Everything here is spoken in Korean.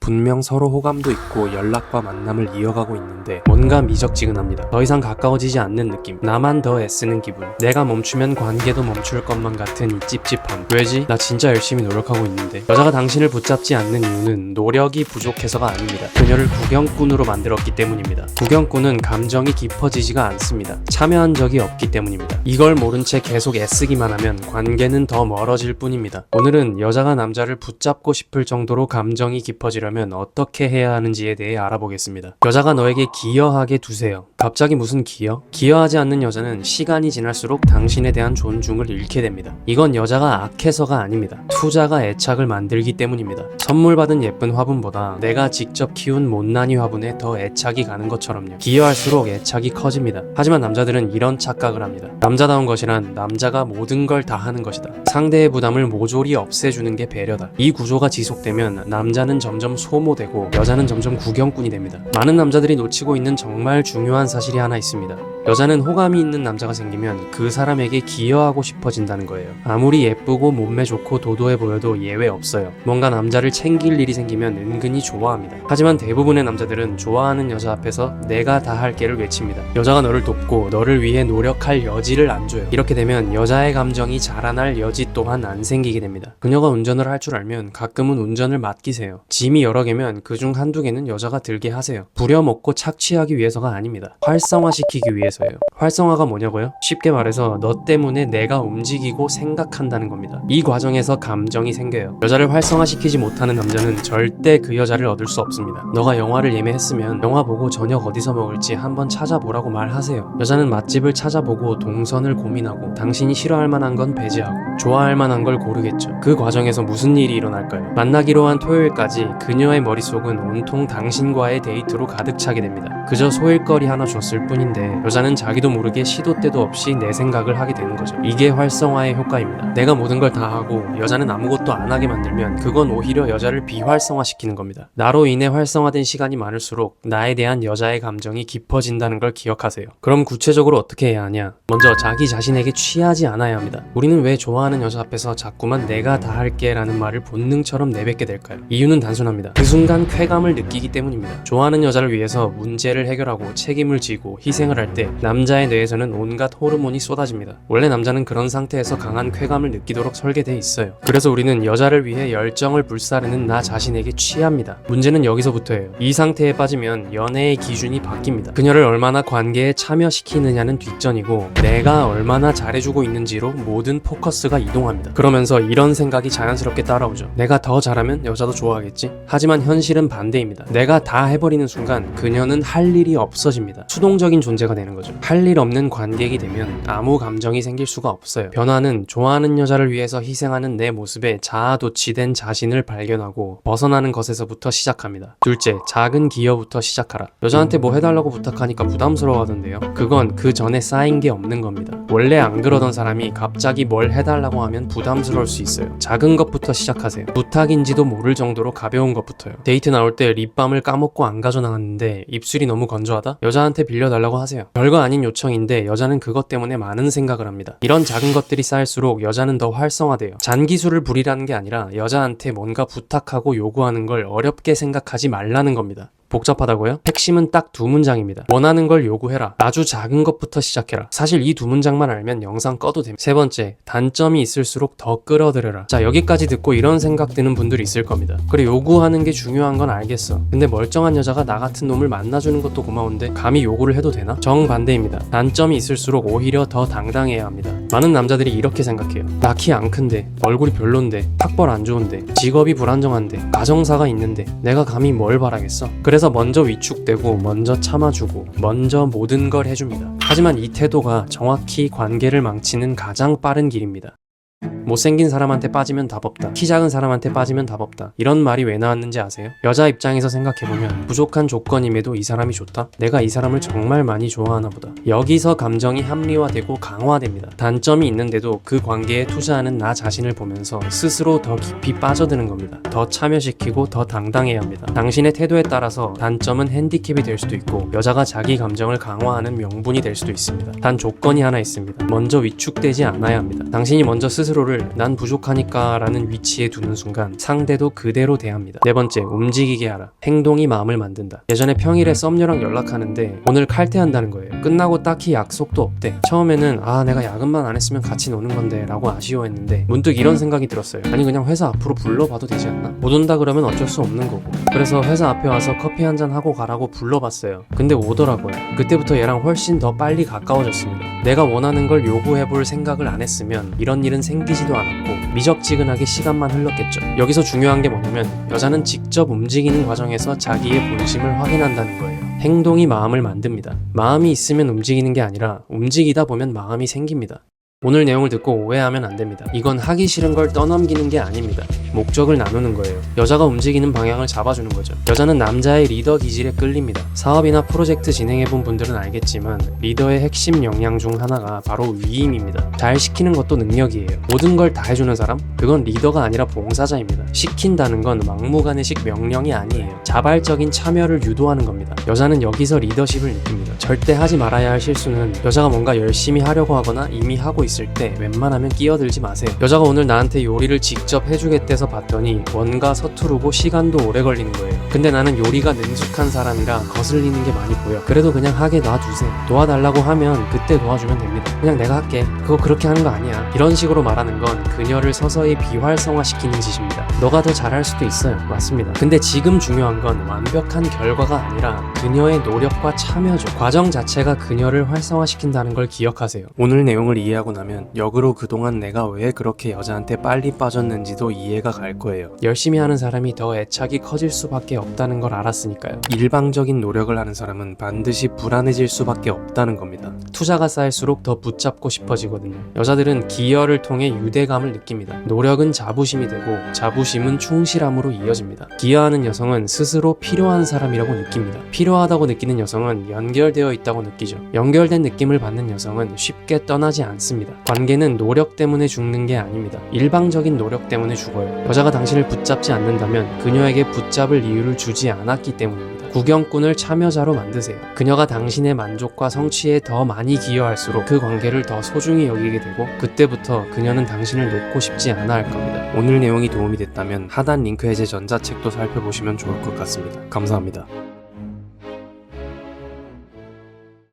분명 서로 호감도 있고 연락과 만남을 이어가고 있는데 뭔가 미적지근합니다. 더 이상 가까워지지 않는 느낌. 나만 더 애쓰는 기분. 내가 멈추면 관계도 멈출 것만 같은 이 찝찝함. 왜지? 나 진짜 열심히 노력하고 있는데. 여자가 당신을 붙잡지 않는 이유는 노력이 부족해서가 아닙니다. 그녀를 구경꾼으로 만들었기 때문입니다. 구경꾼은 감정이 깊어지지가 않습니다. 참여한 적이 없기 때문입니다. 이걸 모른 채 계속 애쓰기만 하면 관계는 더 멀어질 뿐입니다. 오늘은 여자가 남자를 붙잡고 싶을 정도로 감정이 깊어지려 면 어떻게 해야 하는지에 대해 알아보겠습니다. 여자가 너에게 기여하게 두세요. 갑자기 무슨 기여? 기여하지 않는 여자는 시간이 지날수록 당신에 대한 존중을 잃게 됩니다. 이건 여자가 악해서가 아닙니다. 투자가 애착을 만들기 때문입니다. 선물 받은 예쁜 화분보다 내가 직접 키운 못난이 화분에 더 애착이 가는 것처럼요. 기여할수록 애착이 커집니다. 하지만 남자들은 이런 착각을 합니다. 남자다운 것이란 남자가 모든 걸 다 하는 것이다. 상대의 부담을 모조리 없애주는 게 배려다. 이 구조가 지속되면 남자는 점점 소모되고 여자는 점점 구경꾼이 됩니다. 많은 남자들이 놓치고 있는 정말 중요한 사실이 하나 있습니다. 여자는 호감이 있는 남자가 생기면 그 사람에게 기여하고 싶어진다는 거예요. 아무리 예쁘고 몸매 좋고 도도해 보여도 예외 없어요. 뭔가 남자를 챙길 일이 생기면 은근히 좋아합니다. 하지만 대부분의 남자들은 좋아하는 여자 앞에서 내가 다 할게를 외칩니다. 여자가 너를 돕고 너를 위해 노력할 여지를 안 줘요. 이렇게 되면 여자의 감정이 자라날 여지 또한 안 생기게 됩니다. 그녀가 운전을 할 줄 알면 가끔은 운전을 맡기세요. 짐이 여러 개면 그중 한두 개는 여자가 들게 하세요. 부려먹고 착취하기 위해서가 아닙니다. 활성화시키기 위해 서예요. 활성화가 뭐냐고요? 쉽게 말해서 너 때문에 내가 움직이고 생각한다는 겁니다. 이 과정에서 감정이 생겨요. 여자를 활성화시키지 못하는 남자는 절대 그 여자를 얻을 수 없습니다. 너가 영화를 예매했으면 영화 보고 저녁 어디서 먹을지 한번 찾아보라고 말하세요. 여자는 맛집을 찾아보고 동선을 고민하고 당신이 싫어할 만한 건 배제하고 좋아할 만한 걸 고르겠죠. 그 과정에서 무슨 일이 일어날까요? 만나기로 한 토요일까지 그녀의 머릿속은 온통 당신과의 데이트로 가득 차게 됩니다. 그저 소일거리 하나 줬을 뿐인데 여자는 자기도 모르게 시도 때도 없이 내 생각을 하게 되는 거죠. 이게 활성화의 효과입니다. 내가 모든 걸 다 하고 여자는 아무것도 안 하게 만들면 그건 오히려 여자를 비활성화시키는 겁니다. 나로 인해 활성화된 시간이 많을수록 나에 대한 여자의 감정이 깊어진다는 걸 기억하세요. 그럼 구체적으로 어떻게 해야 하냐? 먼저 자기 자신에게 취하지 않아야 합니다. 우리는 왜 좋아하는 여자 앞에서 자꾸만 내가 다 할게 라는 말을 본능처럼 내뱉게 될까요? 이유는 단순합니다. 그 순간 쾌감을 느끼기 때문입니다. 좋아하는 여자를 위해서 문제를 해결하고 책임을 지고 희생을 할 때 남자의 뇌에서는 온갖 호르몬이 쏟아집니다. 원래 남자는 그런 상태에서 강한 쾌감을 느끼도록 설계돼 있어요. 그래서 우리는 여자를 위해 열정을 불사르는 나 자신에게 취합니다. 문제는 여기서부터예요. 이 상태에 빠지면 연애의 기준이 바뀝니다. 그녀를 얼마나 관계에 참여시키느냐는 뒷전이고 내가 얼마나 잘해주고 있는지로 모든 포커스가 이동합니다. 그러면서 이런 생각이 자연스럽게 따라오죠. 내가 더 잘하면 여자도 좋아하겠지? 하지만 현실은 반대입니다. 내가 다 해버리는 순간 그녀는 할 일이 없어집니다. 수동적인 존재가 되는 거죠. 할 일 없는 관객이 되면 아무 감정이 생길 수가 없어요. 변화는 좋아하는 여자를 위해서 희생하는 내 모습에 자아도취된 자신을 발견하고 벗어나는 것에서부터 시작합니다. 둘째, 작은 기여부터 시작하라. 여자한테 뭐 해달라고 부탁하니까 부담스러워하던데요. 그건 그 전에 쌓인 게 없는 겁니다. 원래 안 그러던 사람이 갑자기 뭘 해달라 고 하면 부담스러울 수 있어요. 작은 것부터 시작하세요. 부탁인지도 모를 정도로 가벼운 것부터요. 데이트 나올 때 립밤을 까먹고 안 가져 나갔는데 입술이 너무 건조하다? 여자한테 빌려달라고 하세요. 별거 아닌 요청인데 여자는 그것 때문에 많은 생각을 합니다. 이런 작은 것들이 쌓일수록 여자는 더 활성화돼요. 잔기술을 부리라는 게 아니라 여자한테 뭔가 부탁하고 요구하는 걸 어렵게 생각하지 말라는 겁니다. 복잡하다고요? 핵심은 딱 두 문장입니다. 원하는 걸 요구해라. 아주 작은 것부터 시작해라. 사실 이 두 문장만 알면 영상 꺼도 됩니다. 세 번째, 단점이 있을수록 더 끌어들여라. 자, 여기까지 듣고 이런 생각 드는 분들이 있을 겁니다. 그래, 요구하는 게 중요한 건 알겠어. 근데 멀쩡한 여자가 나 같은 놈을 만나주는 것도 고마운데 감히 요구를 해도 되나? 정반대입니다. 단점이 있을수록 오히려 더 당당해야 합니다. 많은 남자들이 이렇게 생각해요. 나 키 안 큰데, 얼굴이 별론데, 학벌 안 좋은데, 직업이 불안정한데, 가정사가 있는데, 내가 감히 뭘 바라겠어? 그래서 먼저 위축되고, 먼저 참아주고, 먼저 모든 걸 해줍니다. 하지만 이 태도가 정확히 관계를 망치는 가장 빠른 길입니다. 못생긴 사람한테 빠지면 답 없다. 키 작은 사람한테 빠지면 답 없다. 이런 말이 왜 나왔는지 아세요? 여자 입장에서 생각해보면 부족한 조건임에도 이 사람이 좋다? 내가 이 사람을 정말 많이 좋아하나 보다. 여기서 감정이 합리화되고 강화됩니다. 단점이 있는데도 그 관계에 투자하는 나 자신을 보면서 스스로 더 깊이 빠져드는 겁니다. 더 참여시키고 더 당당해야 합니다. 당신의 태도에 따라서 단점은 핸디캡이 될 수도 있고 여자가 자기 감정을 강화하는 명분이 될 수도 있습니다. 단 조건이 하나 있습니다. 먼저 위축되지 않아야 합니다. 당신이 먼저 스스로를 자신을 난 부족하니까 라는 위치에 두는 순간 상대도 그대로 대합니다. 네 번째, 움직이게 하라. 행동이 마음을 만든다. 예전에 평일에 썸녀랑 연락하는데 오늘 칼퇴한다는 거예요. 끝나고 딱히 약속도 없대. 처음에는 아 내가 야근만 안 했으면 같이 노는 건데 라고 아쉬워했는데 문득 이런 생각이 들었어요. 아니 그냥 회사 앞으로 불러봐도 되지 않나? 못 온다 그러면 어쩔 수 없는 거고. 그래서 회사 앞에 와서 커피 한 잔 하고 가라고 불러봤어요. 근데 오더라고요. 그때부터 얘랑 훨씬 더 빨리 가까워졌습니다. 내가 원하는 걸 요구해볼 생각을 안 했으면 이런 일은 생기지도 않았고 미적지근하게 시간만 흘렀겠죠. 여기서 중요한 게 뭐냐면 여자는 직접 움직이는 과정에서 자기의 본심을 확인한다는 거예요. 행동이 마음을 만듭니다. 마음이 있으면 움직이는 게 아니라 움직이다 보면 마음이 생깁니다. 오늘 내용을 듣고 오해하면 안 됩니다. 이건 하기 싫은 걸 떠넘기는 게 아닙니다. 목적을 나누는 거예요. 여자가 움직이는 방향을 잡아주는 거죠. 여자는 남자의 리더 기질에 끌립니다. 사업이나 프로젝트 진행해본 분들은 알겠지만 리더의 핵심 역량 중 하나가 바로 위임입니다. 잘 시키는 것도 능력이에요. 모든 걸 다 해주는 사람? 그건 리더가 아니라 봉사자입니다. 시킨다는 건 막무가내식 명령이 아니에요. 자발적인 참여를 유도하는 겁니다. 여자는 여기서 리더십을 느낍니다. 절대 하지 말아야 할 실수는 여자가 뭔가 열심히 하려고 하거나 이미 하고 있을 때 웬만하면 끼어들지 마세요. 여자가 오늘 나한테 요리를 직접 해주겠대 서 봤더니 뭔가 서투르고 시간도 오래 걸리는 거예요. 근데 나는 요리가 능숙한 사람이라 거슬리는 게 많이 보여. 그래도 그냥 하게 놔두세요. 도와달라고 하면 그때 도와주면 됩니다. 그냥 내가 할게. 그거 그렇게 하는 거 아니야. 이런 식으로 말하는 건 그녀를 서서히 비활성화시키는 짓입니다. 너가 더 잘할 수도 있어요. 맞습니다. 근데 지금 중요한 건 완벽한 결과가 아니라 그녀의 노력과 참여죠. 과정 자체가 그녀를 활성화시킨다는 걸 기억하세요. 오늘 내용을 이해하고 나면 역으로 그동안 내가 왜 그렇게 여자한테 빨리 빠졌는지도 이해 가갈 거예요. 열심히 하는 사람이 더 애착이 커질 수밖에 없다는 걸 알았으니까요. 일방적인 노력을 하는 사람은 반드시 불안해질 수밖에 없다는 겁니다. 투자가 쌓일수록 더 붙잡고 싶어지거든요. 여자들은 기여를 통해 유대감을 느낍니다. 노력은 자부심이 되고 자부심은 충실함으로 이어집니다. 기여하는 여성은 스스로 필요한 사람이라고 느낍니다. 필요하다고 느끼는 여성은 연결되어 있다고 느끼죠. 연결된 느낌을 받는 여성은 쉽게 떠나지 않습니다. 관계는 노력 때문에 죽는 게 아닙니다. 일방적인 노력 때문에 죽어요. 여자가 당신을 붙잡지 않는다면 그녀에게 붙잡을 이유를 주지 않았기 때문입니다. 구경꾼을 참여자로 만드세요. 그녀가 당신의 만족과 성취에 더 많이 기여할수록 그 관계를 더 소중히 여기게 되고 그때부터 그녀는 당신을 놓고 싶지 않아 할 겁니다. 오늘 내용이 도움이 됐다면 하단 링크의 제 전자책도 살펴보시면 좋을 것 같습니다. 감사합니다.